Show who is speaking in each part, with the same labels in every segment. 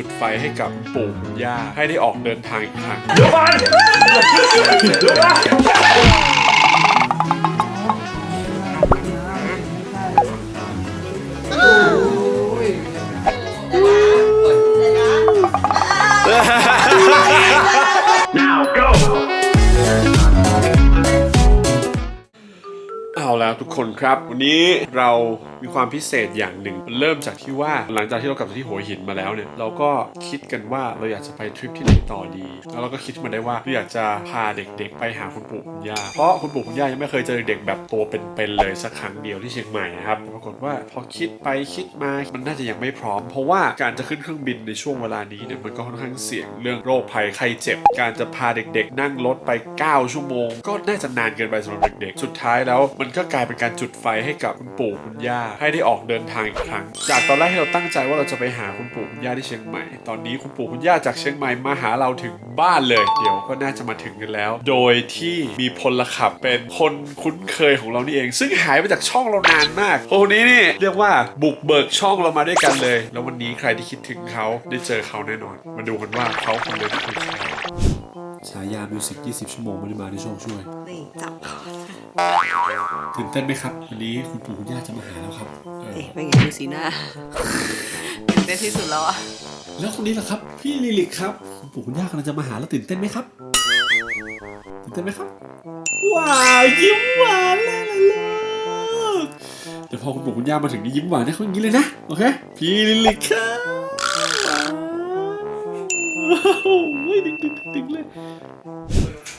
Speaker 1: จุดไฟให้กับปู่คุณย่าให้ได้ออกเดินทางอีกครั้งเอาแล้วทุกคนครับ วันนี้เรา มีความพิเศษอย่างหนึ่ง เริ่มจากที่ว่าหลังจากที่เรากลับจากที่หัวหินมาแล้วเนี่ยเราก็คิดกันว่าเราอยากจะไปทริปที่ไหนต่อดี แล้วเราก็คิดมาได้ว่าเราอยากจะพาเด็กๆ ไปหาคุณปู่คุณย่าเพราะคุณปู่คุณย่ายังไม่เคยเจอเด็กแบบตัวเป็นๆเลยสักครั้งเดียวที่เชียงใหม่นะครับปรากฏว่าพอคิดไปคิดมามันน่าจะยังไม่พร้อม เพราะว่าการจะขึ้นเครื่องบินในช่วงเวลานี้เนี่ยมันก็ค่อนข้างเสี่ยงเรื่องโรคภัยไข้เจ็บ การจะพาเด็กๆ นั่งรถไป 9 ชั่วโมง ก็น่าจะนานเกินไปสำหรับเด็กๆ สุดท้ายแล้วมันก็กลายเป็นการจุดไฟให้กับคุณปู่คุณย่าให้ได้ออกเดินทางอีกครั้ง จากตอนแรกที่เราตั้งใจว่าเราจะไปหาคุณปู่คุณย่าที่เชียงใหม่ ตอนนี้คุณปู่คุณย่าจากเชียงใหม่มาหาเราถึงบ้านเลย เดี๋ยวก็น่าจะมาถึงกันแล้ว โดยที่มีพลขับเป็นคนคุ้นเคยของเรานี่เอง ซึ่งหายไปจากช่องเรานานมากคนนี้นี่เรียกว่าบุกเบิกช่องเรามาด้วยกันเลย แล้ววันนี้ใครที่คิดถึงเขาได้เจอเขาแน่นอน มาดูกันว่าเขาคนเดิมคือใคร ฉายามิวสิก20 ชั่วโมงไม่ได้มาในช่วงช่วย
Speaker 2: นี่จับคอ
Speaker 1: ตื่นเต้นไหมครับ วันนี้คุณปู่คุณย่าจะมาหาแล้วครับเออ
Speaker 2: นี่เป็นไงดูสีหน้าตื่นเต้นที่สุดแล้วอะ
Speaker 1: แล้วคนนี้ล่ะครับ พี่ลิลิกครับ คุณปู่คุณย่ากำลังจะมาหาแล้วตื่นเต้นไหมครับ ตื่นเต้นไหมครับ ว้าวยิ้มหวานเลยล่ะลูกเดี๋ยวพอคุณปู่คุณย่ามาถึงนี่ยิ้มหวานให้เขาอย่างนี้เลยนะ โอเค พี่ลิลิกครับว้าว โอ้ยดึงดึงดึงดึงเลย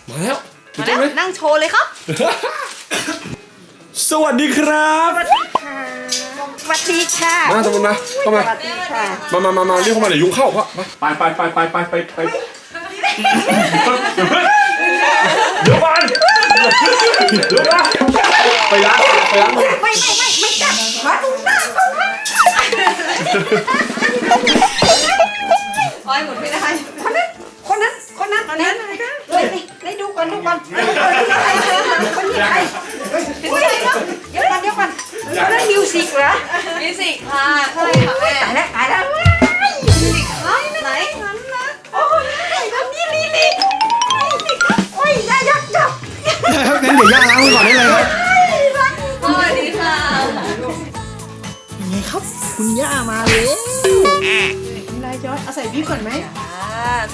Speaker 1: มาแล้วตื่
Speaker 2: มาน
Speaker 1: เต้
Speaker 2: แล้
Speaker 1: น
Speaker 2: ว
Speaker 1: ไหม
Speaker 2: นั่งโชว์เลยครับ
Speaker 1: สวัสดีครับ
Speaker 2: สวัสดีค่ะ
Speaker 1: มาตรงนั้นมาเข้ามา
Speaker 2: สวัสดีค่ะ
Speaker 1: มามามามาเรียกเข้ามาเดี๋ยวยุงเข้าเพราะไปไปไปไปไปไปไปเดี๋ยวก่อนเดี๋ยวนะไ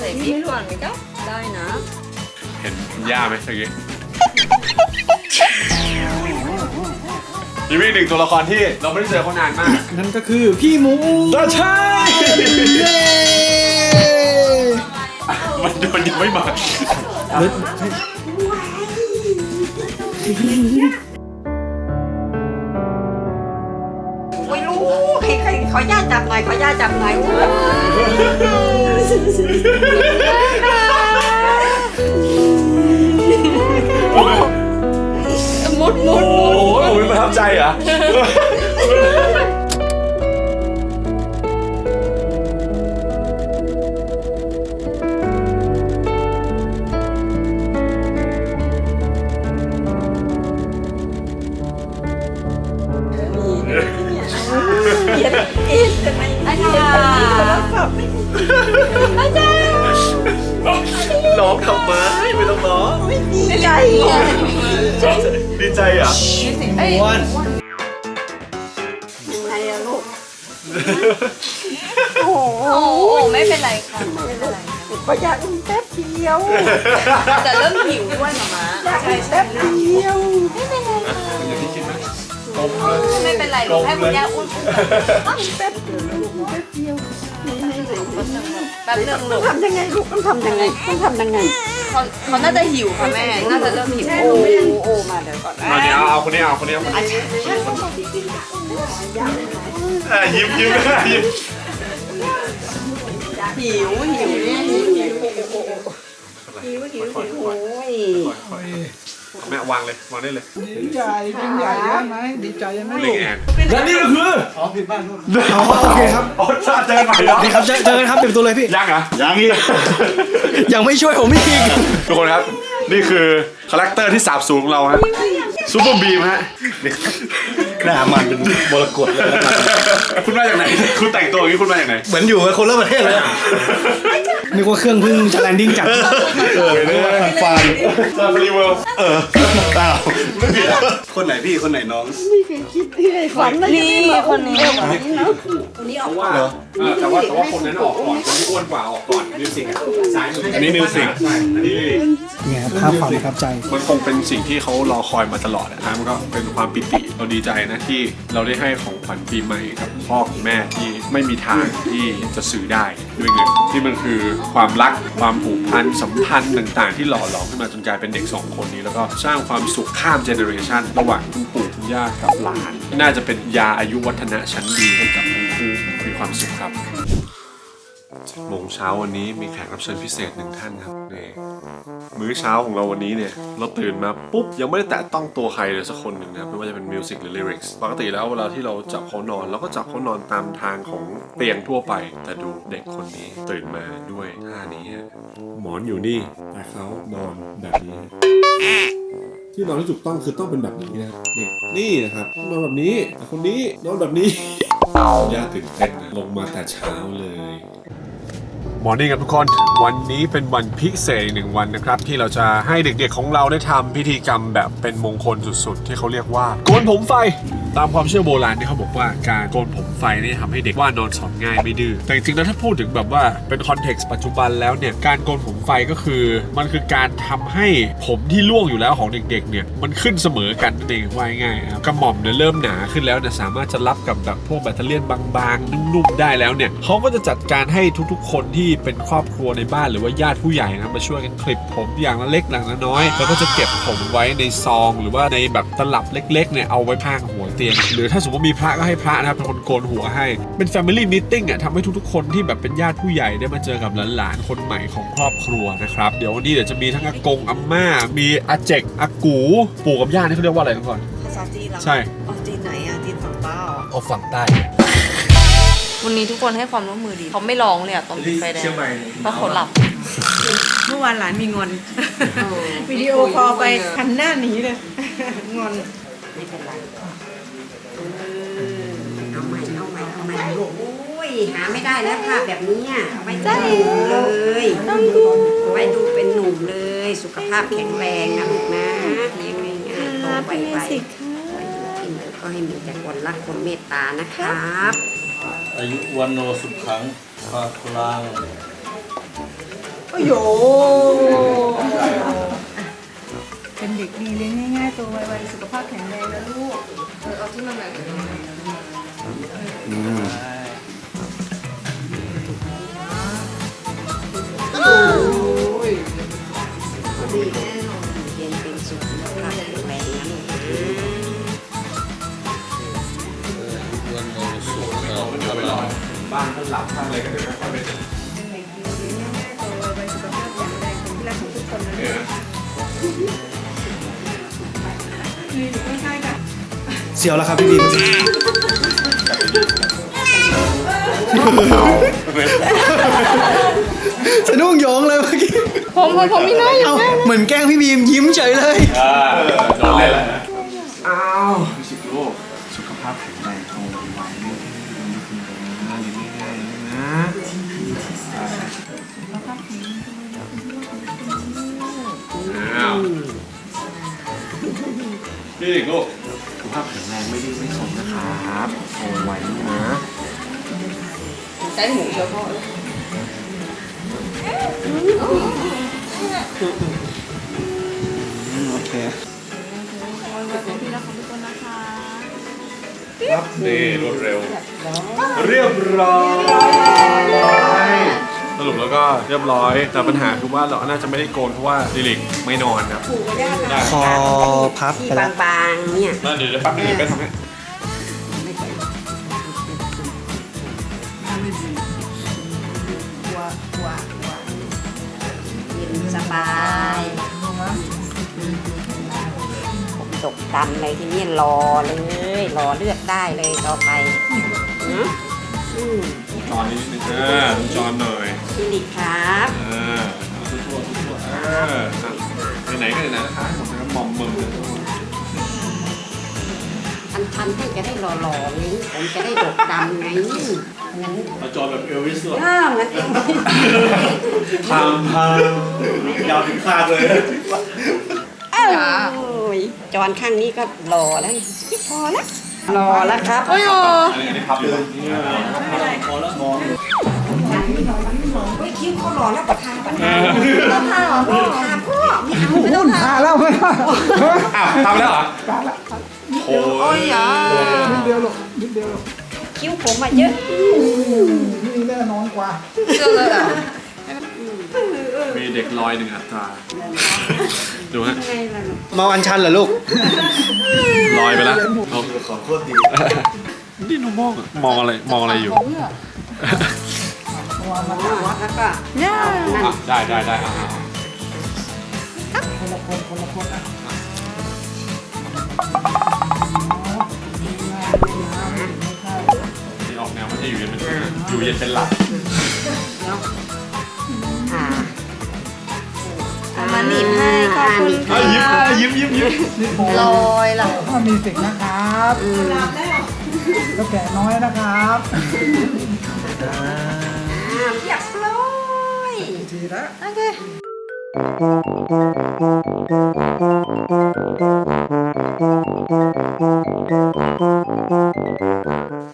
Speaker 1: ส่
Speaker 2: พริกก่อน
Speaker 3: ก็ได้นะ
Speaker 1: เห็นคุณย่าไหมเมื่อกี้ยังมีอีกหนึ่งตัวละครที่เราไม่ได้เจอเขานานมาก
Speaker 4: นั่นก็คือพี่หมู
Speaker 1: ใช่
Speaker 4: เย้
Speaker 1: มันมันยังไม่มา
Speaker 4: เฮ้ย
Speaker 2: ไม่รู้ใครใครขอญาตจับหน่อยขอญาตจับหน่อย
Speaker 3: มุดมุด
Speaker 1: โอ้โหผมประทับใจเหรอ เล
Speaker 2: ย
Speaker 1: ไม่เป็
Speaker 3: นไรหรอกให้คุณย่าอุ้ม
Speaker 2: แป๊บเดียวลูกแป๊บเดียว
Speaker 3: แป๊บนึงลูก
Speaker 2: ทำยังไงลูกต้องทำยังไงต้องทำยังไง
Speaker 3: เขาเขาน่าจะหิวค่ะแม่ น่าจะเริ่มหิว
Speaker 2: โอ้โอ้มาเดี๋ยวก่อน
Speaker 1: เอาเดี๋ยวเอาคนนี้เอาคนนี้เอาคนนี้เอ่อยิ้มยิ้มยิ้ม
Speaker 2: หิวหิวเนี่ยหิวหิวหิวหิวโอ้ย
Speaker 1: แม่วางเลยวางได้เลย
Speaker 4: ดีใจยิ่งใหญ่ได้ไหมดีใจไหม
Speaker 1: เล็งแอนและนี่ก็คือ
Speaker 4: อ๋อโอเคครับ
Speaker 1: โอ้ชาเจอใหม่แล้ว
Speaker 4: ดีครับเจอเจอกันครับเต็มตัวเลยพี่
Speaker 1: ยังเหรอ
Speaker 4: ยังอีกยังไม่ช่วยผมอีก
Speaker 1: ทุกคนครับ นี่คือคาแรคเตอร์ที่สาบสูงของเราฮะซูเปอร์บีมฮะนี่
Speaker 5: หน้ามันเป็นมรกตเลยนะครับ
Speaker 1: คุณมาจากไหน คุณแต่งตัวอย่างนี้คุณมาจากไหน
Speaker 5: เหมือนอยู่กับคนละประเทศเลย
Speaker 4: นึกว่าเครื่องเพึ่งจะแลนดิ้งจาก
Speaker 5: เออนึกว่าฟันฟัน
Speaker 1: ซาฟารีเวิลด์
Speaker 5: เอออ้าวคนไหนพี่คนไหนน้อง
Speaker 3: นี่คนนี้
Speaker 1: ว่าแต่ว่าแต่ว่าคนนั้นออกก่อนคนที่อ้วนกว่าออกก่อนมิวสิกอะสายอันนี้มิวสิกอันนี้
Speaker 4: เนี่ยภาพความประทับใจ
Speaker 1: มันคงเป็นสิ่งที่เขารอคอยมาตลอดนะมันก็เป็นความปิติเราดีใจนะที่เราได้ให้ของขวัญปีใหม่กับพ่อกับแม่ที่ไม่มีทางที่จะซื้อได้ด้วยเงินที่มันคือความรักความผูกพันสัมพันธ์ต่าง ๆ ที่หล่อหลอมขึ้นมาจนกลายเป็นเด็กสองคนนี้ แล้วก็สร้างความสุขข้ามเจเนอเรชันระหว่างคุณปู่คุณย่ากับหลาน น่าจะเป็นยาอายุวัฒนะชั้นดีให้กับทั้งคู่มีความสุขครับ โมงเช้าวันนี้มีแขกรับเชิญพิเศษหนึ่งท่านครับนี่มื้อเช้าของเราวันนี้เนี่ย เราตื่นมาปุ๊บ ยังไม่ได้แตะต้องตัวใครเลยสักคนหนึ่งนะครับไม่ว่าจะเป็นมิวสิกหรือลิริกส์ปกติแล้วเวลาที่เราจับเขานอนเราก็จับเขานอนตามทางของเตียงทั่วไป แต่ดูเด็กคนนี้ตื่นมาด้วยท่านี้ฮะหมอนอยู่นี่แต่เขานอนแบบนี้ ที่นอนที่ถูกต้องคือต้องเป็นแบบนี้นะครับนี่นี่นะครับนอนแบบนี้แต่คนนี้นอนแบบนี้ย่าตื่นเต้นนะลงมาแต่เช้าเลย มอร์นิ่งครับทุกคน วันนี้เป็นวันพิเศษหนึ่งวันนะครับ ที่เราจะให้เด็กๆของเราได้ทำพิธีกรรมแบบเป็นมงคลสุดๆ ที่เขาเรียกว่าโกนผมไฟ ตามความเชื่อโบราณที่เขาบอกว่าการโกนผมไฟนี่ทำให้เด็กว่านอนสอนง่ายไม่ดื้อแต่จริงๆแล้วถ้าพูดถึงแบบว่าเป็นคอนเท็กซ์ปัจจุบันแล้วเนี่ยการโกนผมไฟก็คือ มันคือการทำให้ผมที่ร่วงอยู่แล้วของเด็กๆเนี่ยมันขึ้นเสมอกันนั่นเองว่าง่ายๆนะครับกระหม่อมเนี่ยเริ่มหนาขึ้นแล้วเนี่ยสามารถจะรับกับแบบพวกแบตเตอรี่บางๆนุ่มๆได้แล้วเนี่ยเขาก็จะจัดการให้ทุกๆ คนที่เป็นครอบครัวในบ้านหรือว่าญาติผู้ใหญ่นะมาช่วยกันคลิปผมอย่างละเล็กอย่างละน้อย แล้วก็จะเก็บผมไว้ในซอง หรือว่าในแบบตลับเล็กๆเนี่ยเอาไว้พางหัวเตียงหรือถ้าสมมติว่ามีพระก็ให้พระนะครับเป็นคนโกนหัวให้ เป็น Family Meeting อะทำให้ทุกๆ คนที่แบบเป็นญาติผู้ใหญ่ได้มาเจอกับหลานๆ คนใหม่ของครอบครัวนะครับ เดี๋ยววันนี้เดี๋ยวจะมีทั้งอากงอาม่า มีอาเจกอากูปู่กับย่านี่เขาเรียกว่าอะไรกันก่อน
Speaker 3: ภาษาจีนเหรอ
Speaker 1: ใช่
Speaker 3: อ๋อจีนไหนอะจีนฝั่งใต้เหรอ
Speaker 5: เอาฝั่งใต้
Speaker 3: วันนี้ทุกคนให้ความร่วมมือดีเขาไม่ร้องเลยอะตอนติดไฟแดงเพราะเขาหลับ
Speaker 2: เมื่อวานหลานมีงอนวิดีโอคอลไปหันหน้าหนีเลย งอน
Speaker 6: ไม่เป็นไร หาไม่ได้แล้วภาพแบบนี้อะเอาไว้ดูหนุ่มเลยเอาไว้ดูเป็นหนุ่มเลย สุขภาพแข็งแรงนะลูกนะเลี้ยงง่ายๆโตไวๆไว้อยู่ที่ไหนก็ให้มีแต่คนรักคนเมตตานะครับ
Speaker 5: อายุวันโนสุขังภาคลัง
Speaker 2: โอ้โหเป็นเด็กดีเลี้ยงง่ายๆตัวไวๆสุขภาพแข็งแรงนะลูก
Speaker 3: เอาที่มันแบบ
Speaker 6: ดี ง
Speaker 1: บ้านก็หลับทำอะไรกันเดี๋ยวไม่ค่อยเป็น
Speaker 2: เป็นเด็กดีเลี้ยงง่ายๆตัวไวๆสุขภาพแข็งแรงเป็นที่รักของทุกคนนะลูกนี่อยู่ข้างๆกัน
Speaker 4: เสียวแล้วครับพี่บินสะดุ้งโยงเลยเมื่อกี้
Speaker 3: ผมผมผมมีหน้าอยู่
Speaker 4: เอ้าเหมือนแกล้งพี่บีมยิ้มเฉยเลย
Speaker 1: อ่าโดนเล่นแล้วนะ พี่เด็กลูกสุขภาพแข็งแรงไม่ดื้อไม่สนนะครับโตไวนะ
Speaker 3: ใช้หมูเฉพาะ
Speaker 4: โอเค
Speaker 3: ที่รักของทุกคนนะคะ
Speaker 1: ครับนี่รวดเร็ว เรียบร้อยส รุปแล้วก็เรียบร้อย แต่ปัญหาคือว่าเราน่าจะไม่ได้โกนเพราะว่าดิลิกไม่นอนครับ
Speaker 4: คอพับ
Speaker 6: ที่
Speaker 4: ไปแล้ว
Speaker 6: บางๆเนี่ย
Speaker 1: นั่นเดี๋ยวจะแป๊บนึงเดี๋ยวไปทำให้
Speaker 6: ไม่เป็นเย็นสบายผมตกดำเลยที่นี่รอเลย รอเลือกได้เลยต่อไปนะอืม
Speaker 1: จอนนิดนึงอ่าดูจอนหน่อย
Speaker 6: พี่ดิครับ
Speaker 1: อ่าทั่วทั่วทั่วอ่าไหนๆก็ไหนๆนะคะผมจะมอมมึงเลย
Speaker 6: อันพันให้จะได้หล่อๆไงผมจะได้ดกดำไงงั้น
Speaker 1: มาจอแบบเอลวิสหรอ
Speaker 6: อ้าวงั้นเอง
Speaker 1: พามพามยาวถึงคาดเลย
Speaker 6: โอ้ยจอนข้างนี้ก็หล่อแล้วนี่พอแล้ว หล่อแล้วครับ
Speaker 3: โอ้ยโอ้
Speaker 1: อันนี้พับเลย
Speaker 6: เฮ้ยคิ้วเขาหล่อแล้วประทาประทา
Speaker 3: ต้องทาเหรอพ่อ
Speaker 6: ทาพ่อไม่เอา
Speaker 3: ไม่ต้องทา
Speaker 4: ทาแล้วไม่ได้
Speaker 1: อ้าวทำแล้วเหรอ
Speaker 4: ทาแล้ว
Speaker 1: โอ้
Speaker 3: โอ้ยอะ
Speaker 4: นิดเดียวลูกนิดเดียวลูก
Speaker 6: คิ้วผมมาเยอะ
Speaker 4: นี่แน่นอนกว่า
Speaker 3: เจอเลยอะ
Speaker 1: มีเด็กลอยหนึ่งอัตรา ดูฮะ
Speaker 6: ไงล่ะลูก
Speaker 5: เมาอันชันเหรอลูก
Speaker 1: ลอยไปแล้วเอาของโคตรดีนี่หนูมองอะมองอะไรมองอะไรอยู่
Speaker 6: อ๋อแล้วก็
Speaker 3: เนี่ย
Speaker 6: นั่น
Speaker 1: อะได้ได้ได้อะอะ
Speaker 4: คนละคนคนละคนอะ
Speaker 1: นี่ออกแนวไม่ใช่อยู่เย็นเป็นสุขนะอยู่เย็นเป็นหลัก
Speaker 6: แล้วอ่
Speaker 3: มาหนีบให้ขอบคุณ
Speaker 1: อะยิ้ม
Speaker 3: ค่ะ
Speaker 1: อะยิ้มยิ้มยิ้ม
Speaker 4: นี่โบ
Speaker 3: ลอยล่ะ
Speaker 4: ถ้ามีสิทธิ์นะครับแล้วแก่น้อยนะครับ
Speaker 6: อ่าเรียบร้อย
Speaker 4: ทีละ
Speaker 3: โอเค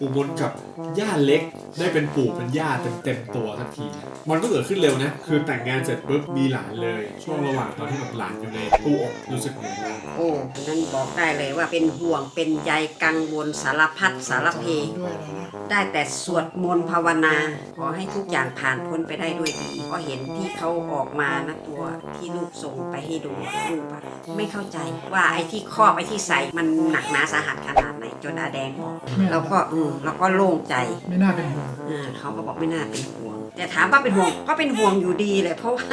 Speaker 1: อุบลกับย่าเล็กได้เป็นปู่เป็นย่าเต็มเต็มๆตัวทันที มันก็เกิดขึ้นเร็วนะ คือแต่งงานเสร็จปุ๊บมีหลานเลย ช่วงระหว่างตอนที่แบบหลานอยู่ในตู้อบรู้สึกยังไงบ้าง
Speaker 6: โอ้นั่นบอกได้เลยว่าเป็นห่วงเป็นใยกังวลสารพัดสารเพ
Speaker 4: ด้วยเลยนะ
Speaker 6: ได้แต่สวดมนต์ภาวนา ขอให้ทุกอย่างผ่านพ้นไปได้ด้วยดีเพราะเห็นที่เขาออกมานะตัวที่ลูกส่งไปให้ดูลูกอะไม่เข้าใจว่าไอ้ที่ครอบไอ้ที่ใส่มันหนักหนาสาหัสขนาดไหนจนอาแดงบอกเราก็อืมเราก็โล่งใจ
Speaker 4: ไม่น่าเป็นห่วง
Speaker 6: อ่าเขาก็บอกไม่น่าเป็นห่วง แต่ถามว่าเป็นห่วงก็เป็นห่วงอยู่ดีเลยเพราะว่า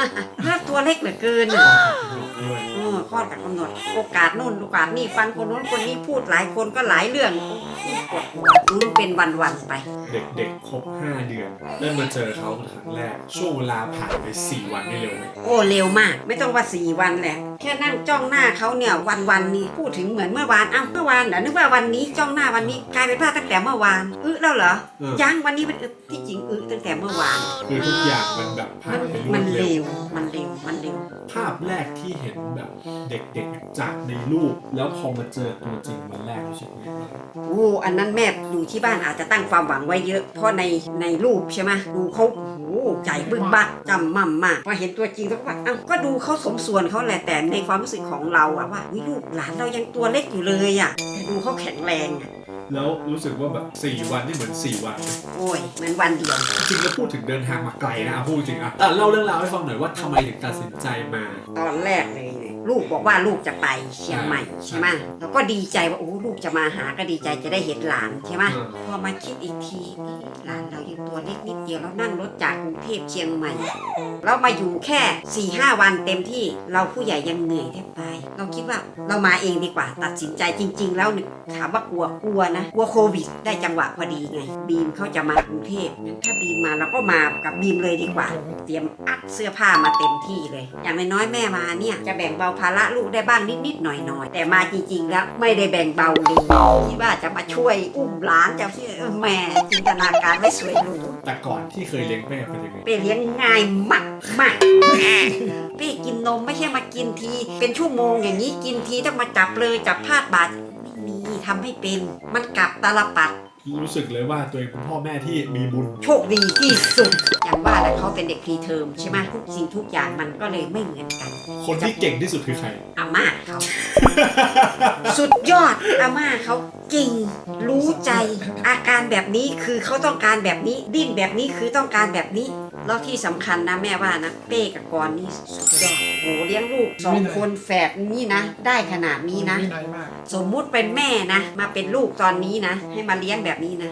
Speaker 6: ภาพตัวเล็กเหลือเกินอะ เออคลอดกับกำหนด โอกาสนู่นโอกาสนี่ฟังคนนู้นคนนี้พูดหลายคนก็หลายเรื่องปวดหัวเป็นวันๆไป
Speaker 1: เด็กๆครบ 5 เดือน ได้มาเจอเขาครั้งแรก ช่วงเวลาผ่านไป 4 วันไม่เร็วไหม
Speaker 6: โอ้เร็วมาก ไม่ต้องว่าสี่วันแหละ แค่นั่งจ้องหน้าเขาเนี่ยวันวันๆนี่พูดถึงเหมือนเมื่อวานอ้าวเมื่อวานเหรอนึกว่าวันนี้จ้องหน้าวันนี้กลายเป็นว่าตั้งแต่เมื่อวานอึแล้วเหรอ
Speaker 1: เออ
Speaker 6: ยังวันนี้เป็นอึที่จริงอึตั้งแต่เมื่อวาน
Speaker 1: คือทุกอย่างมันแบบผ่า
Speaker 6: มันน
Speaker 1: ไปรว
Speaker 6: มั
Speaker 1: ด
Speaker 6: น
Speaker 1: เร็
Speaker 6: เร็
Speaker 1: ว
Speaker 6: ว มันเร็วมันเร็ว
Speaker 1: ภาพแรกที่เห็นแบบเด็กๆจากในรูป แล้วพอมาเจอตัวจริงวันแรกรู้สึกไงบ้าง
Speaker 6: โอ้อันนั้นแม่อยู่ที่บ้านอาจจะตั้งความหวังไว้เยอะ เพราะในในรูปใช่ไหมดูเขาโอ้โหใจบึ้งบักจำมั่มมากพอเห็นตัวจริงแล้วก็ว่าอ้าวก็ดูเขาสมส่วนเขาแหละแต่ในความรู้สึกของเราอะว่าอุ๊ยลูกหลานเรายังตัวเล็กอยู่เลยอะแต่ดูเขาแข็งแรงอะ
Speaker 1: แล้วรู้สึกว่าแบบ4วันนี่เหมือน 4 วันไหม
Speaker 6: โอ้ยเหมือนวันเดียว
Speaker 1: จริงๆแล้วพูดถึงเดินทางมาไกลนะอะพูดจริงอะอะเล่าเรื่องราวให้ฟังหน่อยว่าทำไมถึงตัดสินใจมา
Speaker 6: ตอนแรกเลยเนี่ย ลูกบอกว่าลูกจะไปเชียงใหม่ใช่ไหมแล้วก็ดีใจว่าโอ้ลูกจะมาหาก็ดีใจจะได้เห็นหลานใช่ไหมพอมาคิดอีกทีหลานเรายังตัวเล็กนิดเดียวแล้วนั่งรถจากกรุงเทพเชียงใหม่เรามาอยู่แค่4ี่ห้าวันเต็มที่เราผู้ใหญ่ยังเหนื่อยแทบตายเราคิดว่าเรามาเองดีกว่า ตัดสินใจจริง ๆ แล้วเนี่ยถามว่ากลัวกลัวนะกลัวโควิด ได้จังหวะพอดีไง บีมเขาจะมากรุงเทพถ้าบีมมาเราก็มากับบีมเลยดีกว่า เตรียมอัดเสื้อผ้ามาเต็มที่เลย อย่างน้อยๆแม่มาเนี่ยจะแบ่งเบาภาระลูกได้บ้างนิดๆหน่อยๆ แต่มาจริงๆแล้วไม่ได้แบ่งเบาเลยคิดว่าจะมาช่วยอุ้มหลานจะที่เออแหม่จินตนาการไม่สวยหรู
Speaker 1: แต่ก่อนที่เคยเลี้ยงแม่เป็นยังไง
Speaker 6: เป้เลี้ยงง่ายมากมากเป้กินนมไม่ใช่มากินที เป็นชั่วโมงอย่างนี้กินทีต้องมาจับเลยจับพาดบาดไม่มีทำให้เป็น มันกลับตาลปัด
Speaker 1: รู้สึกเลยว่าตัวเองเป็นพ่อแม่ที่มีบุญ
Speaker 6: โชคดีที่สุดอย่างว่า แหละเขาเป็นเด็กพรีเทอมใช่ไหมทุกสิ่งทุกอย่างมันก็เลยไม่เหมือนกัน
Speaker 1: คนที่เก่งที่สุดคือใคร
Speaker 6: อาม่าเขา สุดยอดอาม่าเขาเก่งรู้ใจ อาการแบบนี้คือเขาต้องการแบบนี้ ดิ้นแบบนี้คือต้องการแบบนี้ แล้วที่สำคัญนะแม่ว่านะเป้กับกรณ์นี่สุดยอดโหเลี้ยงลูกสองคนแฝดนี่นะ ได้ขนาดนี้นะ
Speaker 4: วินัยมาก
Speaker 6: สมมุติเป็นแม่นะ มาเป็นลูกตอนนี้นะ ให้มาเลี้ยงแบบนี้นะ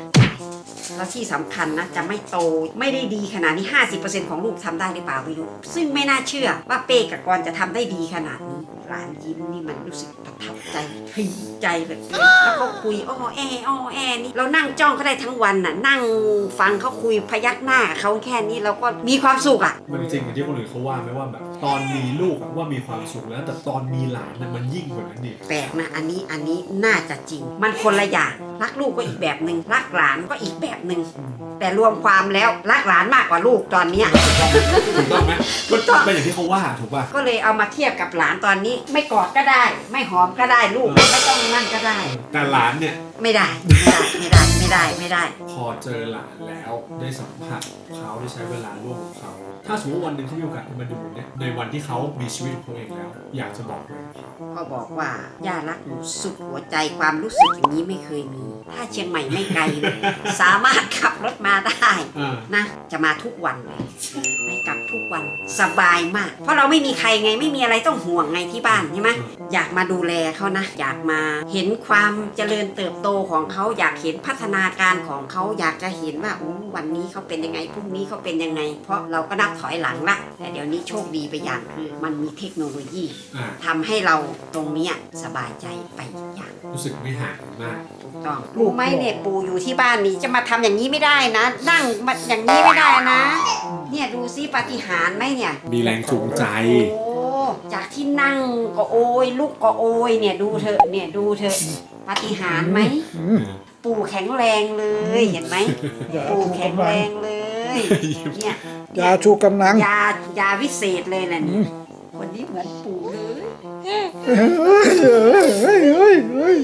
Speaker 6: แล้วที่สำคัญนะจะไม่โตไม่ได้ดีขนาดนี้ 50%ของลูกทำได้หรือเปล่าไม่รู้ ซึ่งไม่น่าเชื่อว่าเป้กับกรจะทำได้ดีขนาดนี้หลานยิ้มนี่มันรู้สึกประทับใจหินใจแบบแล้วเขาคุยอ้อแออ้อแอนี่เรานั่งจ้องเขาได้ทั้งวันน่ะ นั่งฟังเขาคุยพยักหน้าเขาแค่นี้เราก็มีความสุขอะ
Speaker 1: มันจริงอย่างที่คนอื่นเขาว่าไหมว่าแบบ ตอนมีลูกอะว่ามีความสุขแล้ว แต่ตอนมีหลานน่ะมันยิ่งกว่านั้นดิ
Speaker 6: แปลกนะอันนี้อันนี้น่าจะจริง มันคนละอย่างรักลูกก็อีกแบบหนึ่งรักหลานก็อีกแบบหนึ่งแต่รวมความแล้วรักหลานมากกว่าลูกตอนเนี้ย
Speaker 1: ถูกต้องไหมมันเป็นอย่างที่เขาว่าถูกป่ะ
Speaker 6: ก็เลยเอามาเทียบกับหลานตอนนี้ ไม่กอดก็ได้ ไม่หอมก็ได้ลูกไม่ต้องนั่นก็ได้
Speaker 1: แต่หลานเนี่ย
Speaker 6: ไม่ได้ไม่ได้ไม่ได้ไม่ได้
Speaker 1: พอเจอหลานแล้วได้สัมผัสเขาได้ใช้เวลาร่วมกับเขา ถ้าสมมติว่าวันหนึ่งเขามีโอกาสมาดูเนี่ยในวันที่เขามีชีวิตของตัวเองแล้ว อยากจะบอกเลย
Speaker 6: ก็บอกว่าย่ารักหนูสุดหัวใจความรู้สึกอย่างนี้ไม่เคยมี ถ้าเชียงใหม่ไม่ไกลนะสามารถขับรถมาได้
Speaker 1: อ่า
Speaker 6: นะจะมาทุกวันเลยไป กลับทุกวันสบายมาก เพราะเราไม่มีใครไงไม่มีอะไรต้องห่วงไงที่บ้านใช่ไหมอยากมาดูแลเขานะ อยากมาเห็นความเจริญเติบโตของเขาอยากเห็นพัฒนาการของเขาอยากจะเห็นว่าอู้วันนี้เขาเป็นยังไงพรุ่งนี้เขาเป็นยังไง เพราะเราก็นับถอยหลังละแต่เดี๋ยวนี้โชคดีไปอย่างคือมันมีเทคโนโลยี
Speaker 1: อ่า
Speaker 6: ทำให้เราตรงเนี้ยสบายใจไปอีกอย่าง
Speaker 1: รู้สึกไม่ห่างกันมาก
Speaker 6: ถูกต้องรู้ไหมเนี่ยปู่อยู่ที่บ้านนี่จะมาทำอย่างนี้ไม่ได้นะ นั่งมาอย่างนี้ไม่ได้นะ เนี่ยดูซิปาฏิหาริย์ไหมเนี่ย
Speaker 1: มีแรงจูงใจ
Speaker 6: โอ้จากที่นั่งก็โอยลุกก็โอยเนี่ยดูเถอะเนี่ยดูเถอะปาฏิหาริย์ไหม ปู่แข็งแรงเลยเห็นไหมปู่แข็งแรงเลยเนี่ย
Speaker 4: ยาชูกำลัง
Speaker 6: ยายาวิเศษเลยแหละนี่คนนี้เหมือนปู่เลย
Speaker 4: เฮ้ยเฮ้ย เฮ้ย เฮ้ย เฮ้ย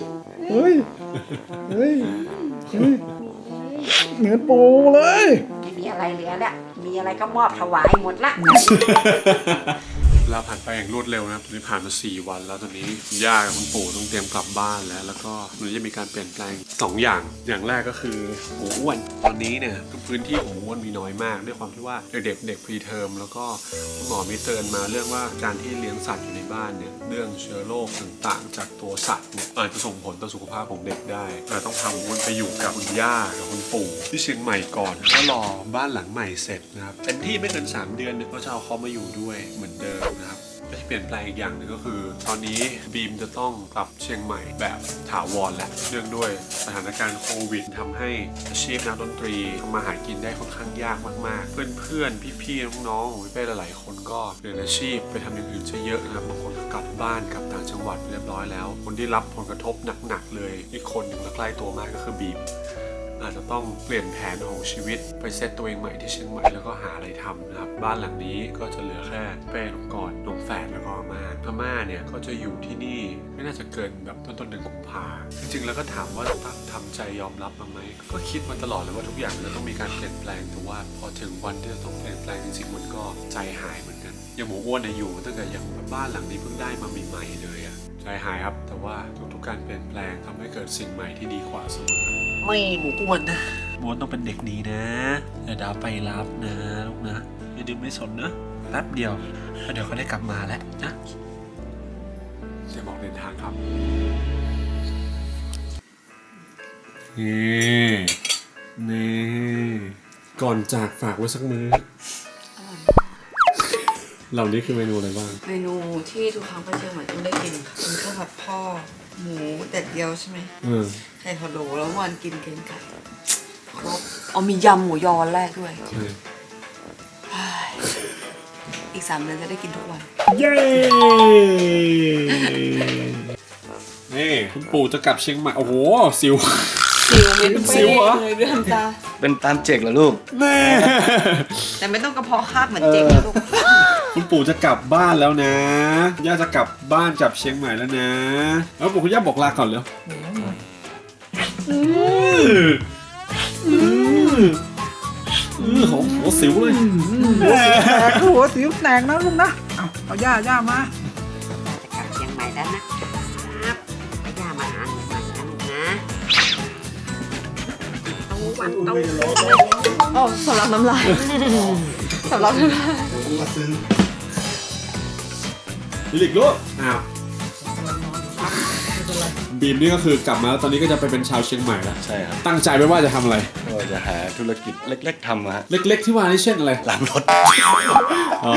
Speaker 4: เฮ้ย เฮ้ย เหมือนปูเลย
Speaker 6: ไม่มีอะไรเหลือแล้ว มีอะไรก็มอบถวายหมดละ
Speaker 1: เราผ่านไปอย่างรวดเร็วนะครับตอนนี้ผ่านมา 4 วันแล้วตอนนี้คุณย่ากับคุณปู่ต้องเตรียมกลับบ้านแล้ว แล้วก็มันจะมีการเปลี่ยนแปลง 2 อย่าง อย่างแรกก็คือหูอ้วนตอนนี้เนี่ยพื้นที่หูอ้วนมีน้อยมากด้วยความที่ว่าเด็กๆเด็กพรีเทอมแล้วก็คุณหมอมีเตือนมาเรื่องว่าการที่เลี้ยงสัตว์อยู่ในบ้านเนี่ยเรื่องเชื้อโรคต่างๆ จากตัวสัตว์เนี่ยอาจจะส่งผลต่อสุขภาพของเด็กได้เราต้องพาหมูอ้วนไปอยู่กับคุณย่ากับคุณปู่ที่เชียงใหม่ก่อนแล้วรอบ้านหลังใหม่เสร็จนะครับเต็มที่ไม่เกิน3 เดือนเนี่ยก็จะเอาเขามาอยู่ด้วยเหมือนเดิม เปลี่ยนแปลงอีกอย่างหนึ่งก็คือ ตอนนี้บีมจะต้องกลับเชียงใหม่แบบถาวรแหละเนื่องด้วยสถานการณ์โควิดทำให้อาชีพนักดนตรีทำมาหากินได้ค่อนข้างยากมากๆ เพื่อนๆ พี่ๆ น้องๆของพี่เป้หลายๆ คนก็เปลี่ยนอาชีพไปทำอย่างอื่นซะเยอะนะครับบางคนก็กลับบ้านกลับต่างจังหวัดเรียบร้อยแล้ว คนที่รับผลกระทบหนักๆเลยอีกคนหนึ่งและใกล้ตัวมากก็คือบีม อาจจะต้องเปลี่ยนแผนของชีวิต ไปเซตตัวเองใหม่ที่เชียงใหม่แล้วก็หาอะไรทำนะครับ บ้านหลังนี้ก็จะเหลือแค่เป้ลูกกอดน้องแฝดแล้วก็มาอาม่าเนี่ยก็จะอยู่ที่นี่ไม่น่าจะเกินแบบต้นต้นๆเดือนกุมภาจริงๆแล้วก็ถามว่าตั้งทำใจยอมรับมาไหมก็คิดมาตลอดเลยว่าทุกอย่างจะต้องมีการเปลี่ยนแปลงแต่ว่าพอถึงวันที่จะต้องเปลี่ยนแปลงจริงๆมันก็ใจหายเหมือนกันย่างหมูอ้วนเนี่ยอยู่ตั้งแต่ยังบ้านหลังนี้เพิ่งได้มาใหม่ๆเลยอะใจหายครับแต่ว่าทุกๆการเปลี่ยนแปลงทำให้เกิดสิ่งใหม่ที่ดีกว่าเสมอ ไม่หมูอ้วนนะหมูอ้วนต้องเป็นเด็กดีนะเดี๋ยวดาวไปรับนะลูกนะอย่าดืมไม่สนนะแป๊บเดียวแล้วเดี๋ยวเขาได้กลับมาแล้วนะเดี๋ยวบอกเดินทางครับนี่นี่ก่อนจากฝากไว้สักมื้อเหล่านี้คือเมนูอะไรบ้าง
Speaker 3: เมนูที่ทุกครั้งไปเชียงใหม่ต้องได้กินค่ะเป็นข้าวผัดพ่อหมูแต่เดียวใช่ไหม
Speaker 1: เออ
Speaker 3: ไข่พะโล้แล้ววันกินเกนไก่ครบเอามียำหมูยอวันแรกด้วย
Speaker 1: ใช่
Speaker 3: อีกสามเดือนจะได้กินทุกวัน
Speaker 1: เย้ นี่คุณปู่จะกลับเชียงใหม่ โอ้โห สิว
Speaker 3: สิวเป็น
Speaker 1: สิวเหรอ
Speaker 3: เลยด้วยน้ำตา
Speaker 5: เป็นตามเจกเหรอลูก
Speaker 1: แน่
Speaker 3: แต่ไม่ต้องกระเพาะคาบเหมือนเจ๊งนะลูก
Speaker 1: คุณปู่จะกลับบ้านแล้วนะย่าจะกลับบ้านกลับเชียงใหม่แล้วนะ แล้วปู่คุณย่าบอกลาก่อนเร็ว อืออืออือของหัวสิวเลย
Speaker 4: แตกหัวสิวแตกนะลุงนะ เอาเอาย่าย่ามา
Speaker 6: จะกลับเชียงใหม่แล้วนะครับไปย่ามาหาหนูใหม่นะลูกนะเอาวันเอา
Speaker 3: อ๋อสำหรับน้ำลายสำหรับน้ำลาย
Speaker 1: ลิกลูกอ้าว บบีมนี่ก็คือกลับมาแล้วตอนนี้ก็จะไปเป็นชาวเชียงใหม่แล้ว
Speaker 7: ใช่ครับ
Speaker 1: ตั้งใจไว้ว่าจะทำอะไร
Speaker 7: ก็จะหาธุรกิจเล็ก ๆทำฮะ
Speaker 1: เล็กๆที่ว่านี่เช่นอะไร
Speaker 7: ล้างรถ
Speaker 1: อ๋อ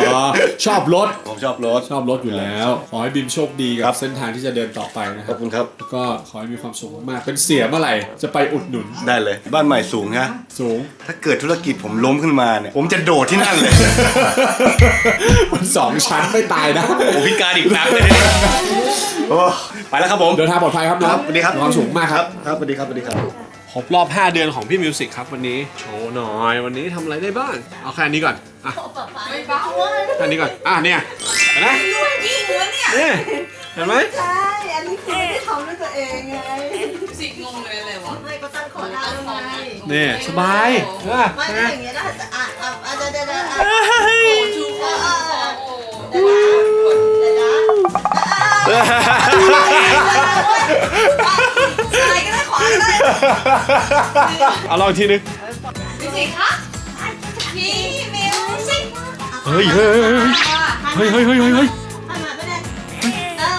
Speaker 1: ชอบรถ
Speaker 7: ผมชอบรถ
Speaker 1: ชอบรถอยู่แล้ว ขอให้บีมโชคดีกับเส้นทางที่จะเดินต่อไปนะค
Speaker 7: ข
Speaker 1: รั
Speaker 7: อบบคุณครับ
Speaker 1: แล้วก็ขอให้มีความสุขมากๆเป็นเสียเมื่อไหร่จะไปอุดหนุน
Speaker 7: ได้เลย บ้านใหม่สูงฮะ
Speaker 1: สูง
Speaker 7: ถ้าเกิดธุรกิจผมล้มขึ้นมาเนี่ย ผมจะโดดที่นั่นเลย
Speaker 1: มันสองชั้นไม่ตายนะ
Speaker 7: โอ้พิการอีกนักเลยโอ้ไปแล้วครับผม
Speaker 1: เดินทางปลอดภัยครับน้อง
Speaker 7: สวัสดีครับ
Speaker 1: มีความสุขมากครับ
Speaker 7: ครับสวัสดีครับสวัสดีครับ
Speaker 1: ครบรอบ 5 เดือนของพี่มิวสิกครับวันนี้โชว์หน่อยวันนี้ทำอะไรได้บ้างเอาแค่นี้ก่อนอะแค่นี้ก่อนอะเนี่ยเห็นไหม
Speaker 3: จริงวะเนี่ย
Speaker 1: เนี่ยเห็นไหม
Speaker 2: ใช่อันนี้คือไม่ได้ทำด้วยตัวเองไง
Speaker 3: สิงงเลยอะไรวะ
Speaker 2: ไม่ก็ตั้งขอทานไง
Speaker 1: เนี่ยสบายเห็นป่ะ
Speaker 2: ไม่
Speaker 1: เห็นไหม
Speaker 2: อย่างเงี้ยนะอะอะอะเดี๋ยวเดี๋ยวเดี๋ยว
Speaker 1: เฮ้ย
Speaker 3: ชูคอโอ้
Speaker 2: เดี๋ยวเดี๋ยวนะ
Speaker 3: ซ้ายก็ได้ขวาก็ได้
Speaker 1: เอาลองอีกทีนึง
Speaker 3: ดูสิคะมีมิวอ้ย
Speaker 1: เฮ้ยเฮ้ยเฮ้ยเฮ้ยเฮ้ยเฮ้ยเฮ้ยเอา
Speaker 2: มาก็ได้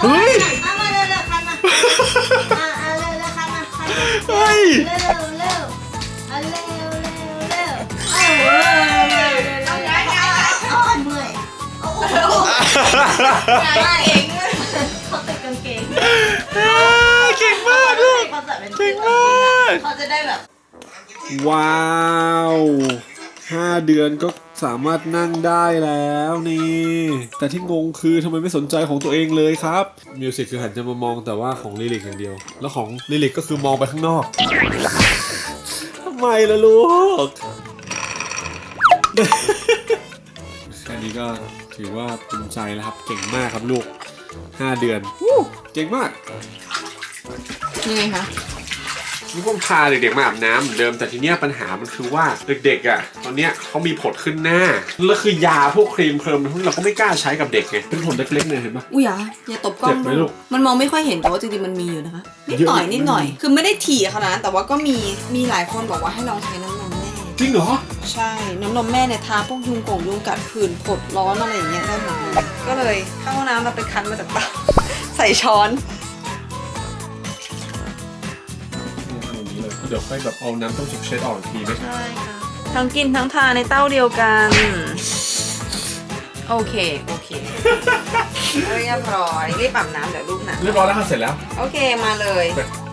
Speaker 1: เฮ้ย
Speaker 2: เอามาเร็วๆคันมเอ่าเอาเร็วๆคันมเคัน
Speaker 1: เฮ้ย
Speaker 2: เร็วๆเร็วเอาเร็วๆเร็วๆเอาเร็วๆเร็วๆเอาเร็วๆเอาเมื่อยเอา
Speaker 3: เอ้
Speaker 2: โหได้เอง เขาใส่เป็น
Speaker 1: เก่งมาก
Speaker 2: เขาจะได้แบบ
Speaker 1: ว้าวห้าเดือนก็สามารถนั่งได้แล้วนี่ แต่ที่งงคือทำไมไม่สนใจของตัวเองเลยครับ มิวสิกคือหันจะมามองแต่ว่าของลิลิกอย่างเดียว แล้วของลิลิกก็คือมองไปข้างนอก ทำไมล่ะลูกแค่นี้ก็ถือว่าภูมิใจแล้วครับ เก่งมากครับลูก 5 เดือนวู้เก่งมาก
Speaker 3: ยังไงคะ
Speaker 1: นี่ผมพาเด็กๆมาอาบน้ำเหมือนเดิมแต่ทีเนี้ยปัญหามันคือว่าเด็กๆอะตอนเนี้ยเขามีผดขึ้นหน้าแล้วคือยาพวกครีมเคลิมพวกนี้เราก็ไม่กล้าใช้กับเด็กไงเป็นผดเล็กๆเนี่ยเห็นปะ
Speaker 3: อุ้ยอย่าอย่าตบกล้อง
Speaker 1: เจ็บไหมลูก
Speaker 3: มันมองไม่ค่อยเห็นแต่ว่าจริงๆมันมีอยู่นะคะนิด
Speaker 1: เยอะ
Speaker 3: หน่อยนิดหน่อย คือไม่ได้ถี่ขนาดนั้นแต่ว่าก็มีมีหลายคนบอกว่าให้ลองใช้น้ำนมแม่
Speaker 1: จริงเหรอ
Speaker 3: ใช่ น้ำนมแม่เนี่ยทาพวกยุงกงยุงกัดผื่นผดร้อนอะไรอย่างเงี้ยได้หมดเลยก็เลยเข้าห้องน้ำเราไปคั้นมาจากเตา ใส่ช้อน
Speaker 1: เดี๋ยวค่อยแบบเอาน้ำต้มสุกเช็ดออกอีกทีไหม
Speaker 3: ใช่ค่ะ ทั้งกินทั้งทาในเต้าเดียวกัน โอเค โอเค เรียบร้อยรีบอาบน้ำเดี๋ยวลูกหนะ
Speaker 1: เรียบร้อยแล้วครับเสร็จแล้ว
Speaker 3: โอเคมาเลย
Speaker 1: ไป